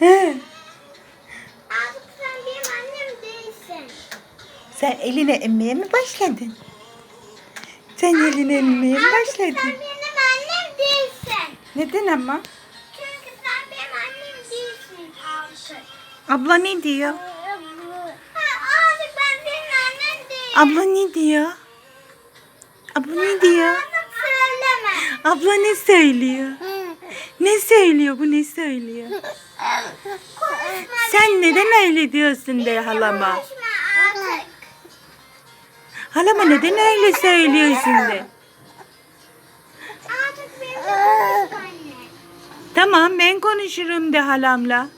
Artık sen benim annem değilsin. Sen eline emmeye mi başladın? Sen eline emmeye mi Artık sen başladın? benim annem değilsin. Neden ama? Çünkü sen benim annem değilsin artık. Abla ne diyor? Artık ben senin annen değilim. Abla ne diyor? Abla ne diyor? Söyleme. Abla ne söylüyor? Ne söylüyor bu ne söylüyor? Sen neden öyle diyorsun de halama? Halama neden öyle söylüyorsun de? Tamam ben konuşurum de halamla.